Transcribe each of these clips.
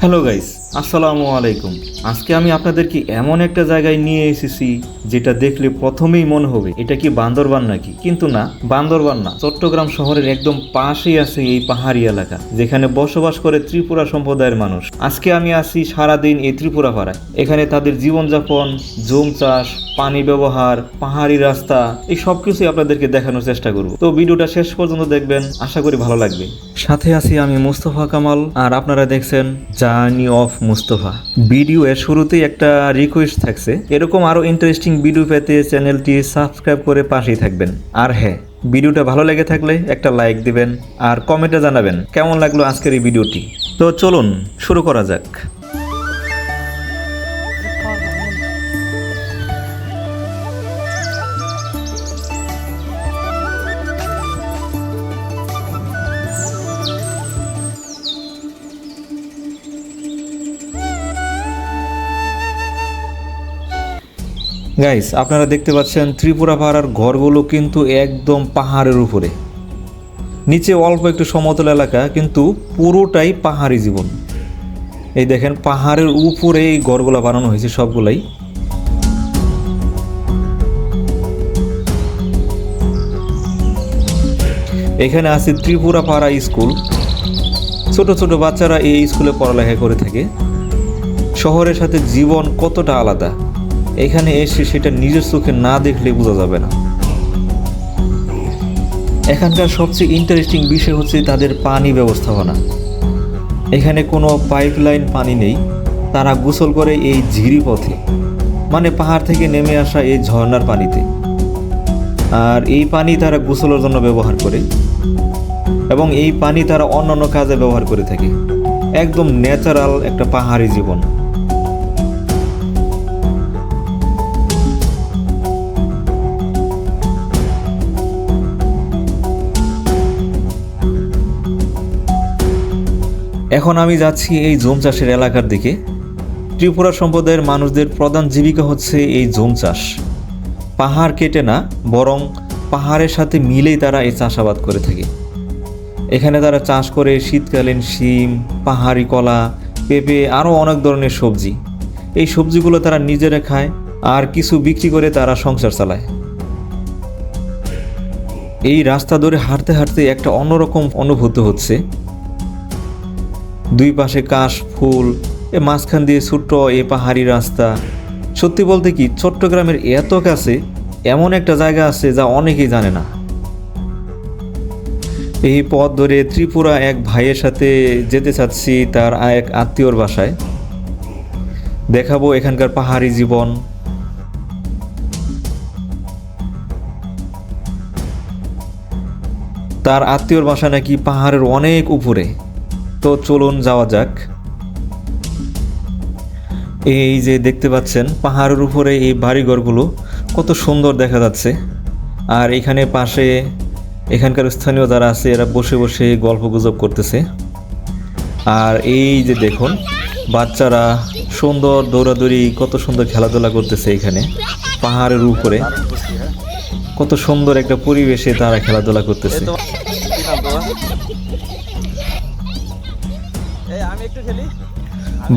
Hello guys আসসালামু আলাইকুম আজকে আমি আপনাদেরকে এমন একটা জায়গায় নিয়ে এসেছি যেটা দেখলে প্রথমেই মনে হবে, এটা কি বান্দরবান নাকি? কিন্তু না, বান্দরবান না। চট্টগ্রাম শহরের একদম পাশেই আছে এই পাহাড়ি এলাকা, যেখানে বসবাস করে ত্রিপুরা সম্প্রদায়ের মানুষ। আজকে আমি আসি সারাদিন এই ত্রিপুরা পাড়ায় এখানে তাদের জীবনযাপন, জুম চাষ, পানি ব্যবহার, পাহাড়ি রাস্তা, এই সব কিছুই আপনাদেরকে দেখানোর চেষ্টা করব। তো ভিডিওটা শেষ পর্যন্ত দেখবেন, আশা করি ভালো লাগবে। সাথে আছি আমি মুস্তফা কামাল, আর আপনারা দেখছেন জার্নি অফ মুস্তফা। ভিডিও এর শুরুতেই একটা রিকোয়েস্ট থাকছে। এরকম আরও ইন্টারেস্টিং ভিডিও পেতে চ্যানেলটি সাবস্ক্রাইব করে পাশেই থাকবেন। আর হ্যাঁ ভিডিওটা ভালো লেগে থাকলে একটা লাইক দিবেন আর কমেন্টে জানাবেন কেমন লাগল আজকের এই ভিডিওটি। তো চলুন, শুরু করা যাক। গাইস আপনারা দেখতে পাচ্ছেন ত্রিপুরা পাহাড়ের ঘরগুলো কিন্তু একদম পাহাড়ের উপরে। নিচে অল্প একটু সমতল এলাকা, কিন্তু পুরোটাই পাহাড়ি জীবন। এই দেখেন, পাহাড়ের উপরে এই ঘরগুলো বানানো হয়েছে সবগুলাই। এখানে আছে ত্রিপুরা পাড়া স্কুল। ছোট ছোট বাচ্চারা এই স্কুলে পড়ালেখা করে থাকে। শহরের সাথে জীবন কতটা আলাদা। এখানে এসে সেটা নিজের চোখে না দেখলে বোঝা যাবে না। এখানকার সবচেয়ে ইন্টারেস্টিং বিষয় হচ্ছে তাদের পানি ব্যবস্থাপনা। এখানে কোনো পাইপলাইন পানি নেই, তারা গোসল করে এই ঝিরি পথে মানে পাহাড় থেকে নেমে আসা এই ঝর্ণার পানিতে। আর এই পানি তারা গোসলের জন্য ব্যবহার করে এবং এই পানি তারা অন্যান্য কাজে ব্যবহার করে থাকে। একদম ন্যাচারাল একটা পাহাড়ি জীবন। এখন আমি যাচ্ছি এই জুম চাষের এলাকার দিকে। ত্রিপুরা সম্প্রদায়ের মানুষদের প্রধান জীবিকা হচ্ছে এই জুম চাষ। পাহাড় কেটে না, বরং পাহাড়ের সাথে মিলেই তারা এই চাষাবাদ করে থাকে। এখানে তারা চাষ করে শীতকালীন শিম, পাহাড়ি কলা, পেঁপে, আরও অনেক ধরনের সবজি। এই সবজিগুলো তারা নিজেরা খায়, আর কিছু বিক্রি করে তারা সংসার চালায়। এই রাস্তা ধরে হাঁটতে হাঁটতে একটা অন্যরকম অনুভূত হচ্ছে। দুই পাশে কাশ, ফুল, এ মাঝখান দিয়ে ছোট্ট এ পাহাড়ি রাস্তা। সত্যি বলতে কি, চট্টগ্রামের এত কাছে এমন একটা জায়গা আছে যা অনেকেই জানে না। এই পথ ধরে ত্রিপুরা এক ভাইয়ের সাথে যেতে চাচ্ছি তার এক আত্মীয়র বাসায়। দেখাবো এখানকার পাহাড়ি জীবন। তার আত্মীয়র বাসা নাকি পাহাড়ের অনেক উপরে। তো চলুন যাওয়া যাক। এই যে দেখতে পাচ্ছেন, পাহাড়ের উপরে এই বাড়িঘরগুলো কত সুন্দর দেখা যাচ্ছে। আর এখানে পাশে এখানকার স্থানীয় যারা আছে, এরা বসে বসে গল্প গুজব করতেছে। আর এই যে দেখুন, বাচ্চারা সুন্দর দৌড়াদৌড়ি, কত সুন্দর খেলাধুলা করতেছে এখানে। পাহাড়ের উপরে কত সুন্দর একটা পরিবেশে তারা খেলাধুলা করতেছে।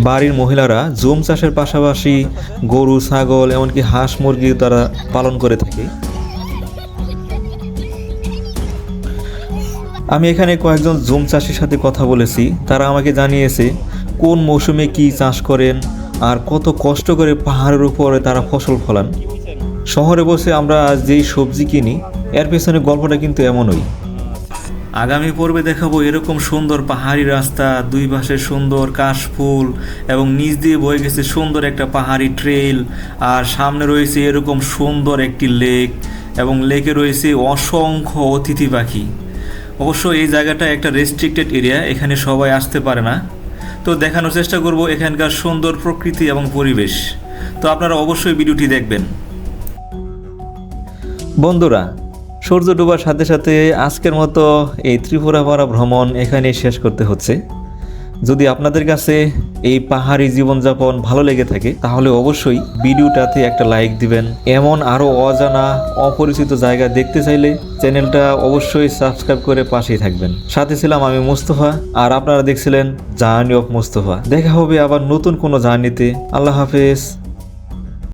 বাড়ির মহিলারা জুম চাষের পাশাপাশি গরু, ছাগল, এমনকি হাঁস মুরগি তারা পালন করে থাকে। আমি এখানে কয়েকজন জুম চাষির সাথে কথা বলেছি। তারা আমাকে জানিয়েছে, কোন মৌসুমে কি চাষ করেন আর কত কষ্ট করে পাহাড়ের উপরে তারা ফসল ফলান। শহরে বসে আমরা যেই সবজি কিনি, এর পেছনে গল্পটা কিন্তু এমনই। আগামী পর্বে দেখাবো এরকম সুন্দর পাহাড়ি রাস্তা, দুই পাশে সুন্দর কাশফুল এবং নিচ দিয়ে বয়ে গেছে সুন্দর একটা পাহাড়ি ট্রেল আর সামনে রয়েছে এরকম সুন্দর একটি লেক এবং লেকে রয়েছে অসংখ্য অতিথি পাখি। অবশ্য এই জায়গাটা একটা রেস্ট্রিক্টেড এরিয়া এখানে সবাই আসতে পারে না। তো দেখানোর চেষ্টা করব এখানকার সুন্দর প্রকৃতি এবং পরিবেশ। তো আপনারা অবশ্যই ভিডিওটি দেখবেন। বন্ধুরা সূর্য ডোবার সাথে সাথে আজকের মতো এই ত্রিপুরা পাড়া ভ্রমণ এখানেই শেষ করতে হচ্ছে। যদি আপনাদের কাছে এই পাহাড়ি জীবনযাপন ভালো লেগে থাকে, তাহলে অবশ্যই ভিডিওটাতে একটা লাইক দিবেন। এমন আরও অজানা, অপরিচিত জায়গা দেখতে চাইলে চ্যানেলটা অবশ্যই সাবস্ক্রাইব করে পাশেই থাকবেন। সাথে ছিলাম আমি মুস্তফা, আর আপনারা দেখছিলেন জার্নি অফ মুস্তফা। দেখা হবে আবার নতুন কোনো জার্নিতে। আল্লাহ হাফেজ।